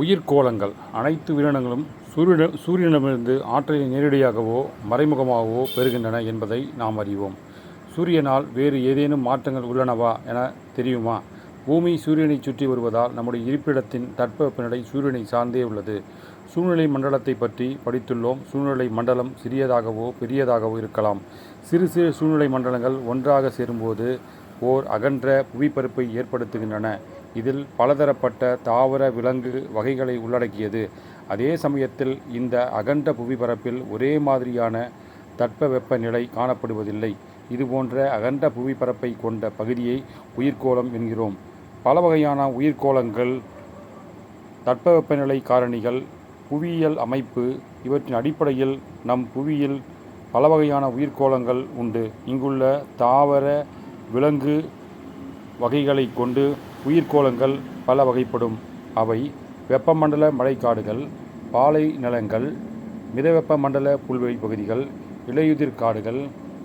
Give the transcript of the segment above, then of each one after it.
உயிர்க்கோளங்கள் அனைத்து உயிரினங்களும் சூரியன சூரியனிடமிருந்து ஆற்றலை நேரடியாகவோ மறைமுகமாகவோ பெறுகின்றன என்பதை நாம் அறிவோம். சூரியனால் வேறு ஏதேனும் மாற்றங்கள் உள்ளனவா என தெரியுமா? பூமி சூரியனைச் சுற்றி வருவதால் நம்முடைய இருப்பிடத்தின் தட்பவெப்பநிலை சூரியனை சார்ந்தே உள்ளது. சூழ்நிலை மண்டலத்தை பற்றி படித்துள்ளோம். சூழ்நிலை மண்டலம் சிறியதாகவோ பெரியதாகவோ இருக்கலாம். சிறு சிறு சூழ்நிலை மண்டலங்கள் ஒன்றாக சேரும்போது ஓர் அகன்ற புவிப்பரப்பை ஏற்படுத்துகின்றன. இதில் பலதரப்பட்ட தாவர விலங்கு வகைகளை உள்ளடக்கியது. அதே சமயத்தில் இந்த அகன்ற புவிப்பரப்பில் ஒரே மாதிரியான தட்பவெப்ப நிலை காணப்படுவதில்லை. இதுபோன்ற அகன்ற புவிப்பரப்பை கொண்ட பகுதியை உயிர்க்கோளம் என்கிறோம். பல வகையான உயிர்க்கோளங்கள் தட்பவெப்பநிலை காரணிகள் புவியியல் அமைப்பு இவற்றின் அடிப்படையில் நம் புவியில் பல வகையான உயிர்கோளங்கள் உண்டு. இங்குள்ள தாவர விலங்கு வகைகளை கொண்டு உயிர்க்கோளங்கள் பல வகைப்படும். அவை வெப்பமண்டல மழைக்காடுகள் பாலை நிலங்கள் மிதவெப்ப மண்டல புல்வெளி பகுதிகள் இலையுதிர் காடுகள்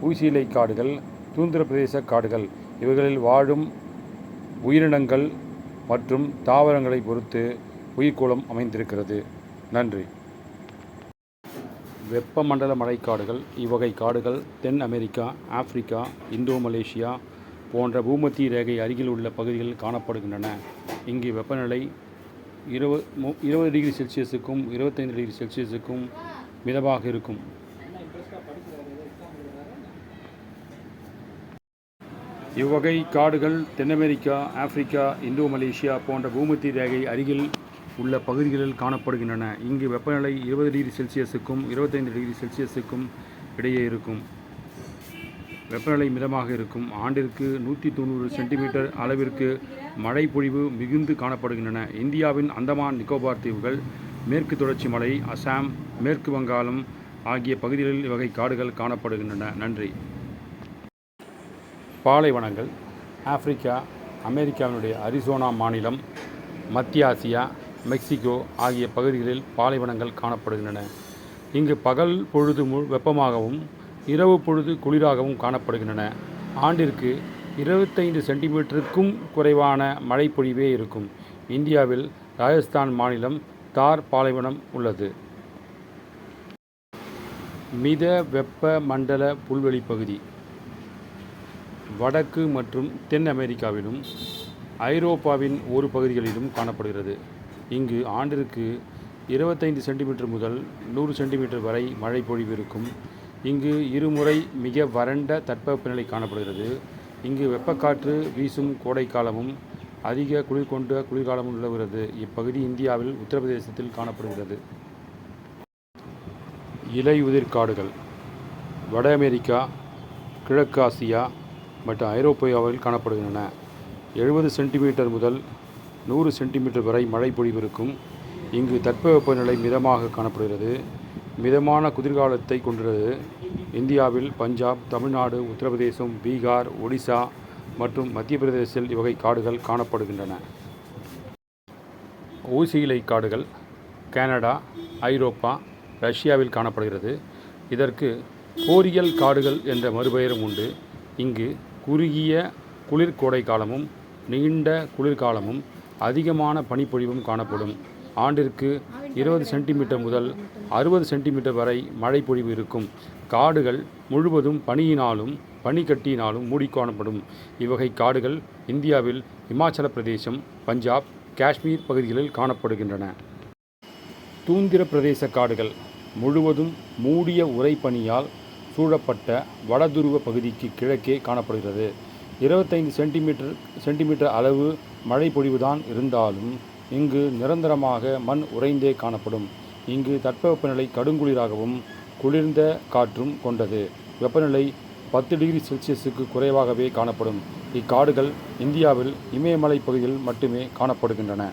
ஊசியிலை காடுகள் தூந்திர பிரதேச காடுகள். இவைகளில் வாழும் உயிரினங்கள் மற்றும் தாவரங்களை பொறுத்து உயிர்கோளம் அமைந்திருக்கிறது. நன்றி. வெப்பமண்டல மழைக்காடுகள் இவ்வகை காடுகள் தென் அமெரிக்கா ஆப்பிரிக்கா இந்தோ மலேசியா போன்ற பூமத்திய ரேகை அருகில் உள்ள பகுதிகளில் காணப்படுகின்றன. இங்கு வெப்பநிலை இருபது மு இருபது டிகிரி செல்சியஸுக்கும் இருபத்தைந்து டிகிரி செல்சியஸுக்கும் மிதமாக இருக்கும். இவ்வகை காடுகள் தென் அமெரிக்கா ஆப்பிரிக்கா இந்தோ மலேசியா போன்ற பூமத்திய ரேகை அருகில் உள்ள பகுதிகளில் காணப்படுகின்றன. இங்கு வெப்பநிலை இருபது டிகிரி செல்சியஸுக்கும் இருபத்தைந்து டிகிரி செல்சியஸுக்கும் இடையே இருக்கும். வெப்பநிலை மிதமாக இருக்கும். ஆண்டிற்கு நூற்றி தொண்ணூறு சென்டிமீட்டர் அளவிற்கு மழை பொழிவு மிகுந்து காணப்படுகின்றன. இந்தியாவின் அந்தமான் நிக்கோபார் தீவுகள் மேற்கு தொடர்ச்சி மலை அசாம் மேற்கு வங்காளம் ஆகிய பகுதிகளில் இவ்வகை காடுகள் காணப்படுகின்றன. நன்றி. பாலைவனங்கள் ஆப்பிரிக்கா அமெரிக்காவினுடைய அரிசோனா மாநிலம் மத்திய ஆசியா மெக்சிகோ ஆகிய பகுதிகளில் பாலைவனங்கள் காணப்படுகின்றன. இங்கு பகல் பொழுது மு வெப்பமாகவும் இரவு பொழுது குளிராகவும் காணப்படுகின்றன. ஆண்டிற்கு இருபத்தைந்து சென்டிமீட்டருக்கும் குறைவான மழைப்பொழிவே இருக்கும். இந்தியாவில் ராஜஸ்தான் மாநிலம் தார் பாலைவனம் உள்ளது. மித வெப்ப மண்டல புல்வெளி பகுதி. வடக்கு மற்றும் தென் அமெரிக்காவிலும் ஐரோப்பாவின் ஒரு பகுதிகளிலும் காணப்படுகிறது. இங்கு ஆண்டிற்கு இருபத்தைந்து சென்டிமீட்டர் முதல் நூறு சென்டிமீட்டர் வரை மழை பொழிவு இருக்கும். இங்கு இருமுறை மிக வறண்ட தட்பவெப்பநிலை காணப்படுகிறது. இங்கு வெப்பக்காற்று வீசும் கோடைக்காலமும் அதிக குளிர் கொண்ட குளிர்காலமும் நிலவுகிறது. இப்பகுதி இந்தியாவில் உத்தரப்பிரதேசத்தில் காணப்படுகிறது. இலையுதிர் காடுகள் வட அமெரிக்கா கிழக்கு ஆசியா மற்றும் ஐரோப்பியாவில் காணப்படுகின்றன. எழுபது சென்டிமீட்டர் முதல் நூறு சென்டிமீட்டர் வரை மழை பொழிவு இருக்கும் இங்கு தட்பவெப்பநிலை மிதமாக காணப்படுகிறது. மிதமான குளிர்காலத்தை கொண்டுள்ளது இந்தியாவில் பஞ்சாப் தமிழ்நாடு உத்தரப்பிரதேசம் பீகார் ஒடிசா மற்றும் மத்திய பிரதேசத்தில் இவ்வகை காடுகள் காணப்படுகின்றன. ஊசியிலை காடுகள் கனடா ஐரோப்பா ரஷ்யாவில் காணப்படுகிறது. இதற்கு போரியல் காடுகள் என்ற மறுபெயரும் உண்டு. இங்கு குறுகிய குளிர் கோடை காலமும் நீண்ட குளிர்காலமும் அதிகமான பனிப்பொழிவும் காணப்படும். ஆண்டிற்கு இருபது சென்டிமீட்டர் முதல் அறுபது சென்டிமீட்டர் வரை மழை பொழிவு இருக்கும். காடுகள் முழுவதும் பனியினாலும் பனிக்கட்டியினாலும் மூடி காணப்படும். இவ்வகை காடுகள் இந்தியாவில் இமாச்சல பிரதேசம் பஞ்சாப் காஷ்மீர் பகுதிகளில் காணப்படுகின்றன. தூந்திர பிரதேச காடுகள் முழுவதும் மூடிய உரைப்பனியால் சூழப்பட்ட வடதுருவ பகுதிக்கு கிழக்கே காணப்படுகிறது. இருபத்தைந்து சென்டிமீட்டர் சென்டிமீட்டர் அளவு மழை பொழிவுதான் இருந்தாலும் இங்கு நிரந்தரமாக மண் உறைந்தே காணப்படும். இங்கு தட்பவெப்பநிலை கடுங்குளிராகவும் குளிர்ந்த காற்றும் கொண்டது. வெப்பநிலை பத்து டிகிரி செல்சியஸுக்கு குறைவாகவே காணப்படும். இக்காடுகள் இந்தியாவில் இமயமலை பகுதியில் மட்டுமே காணப்படுகின்றன.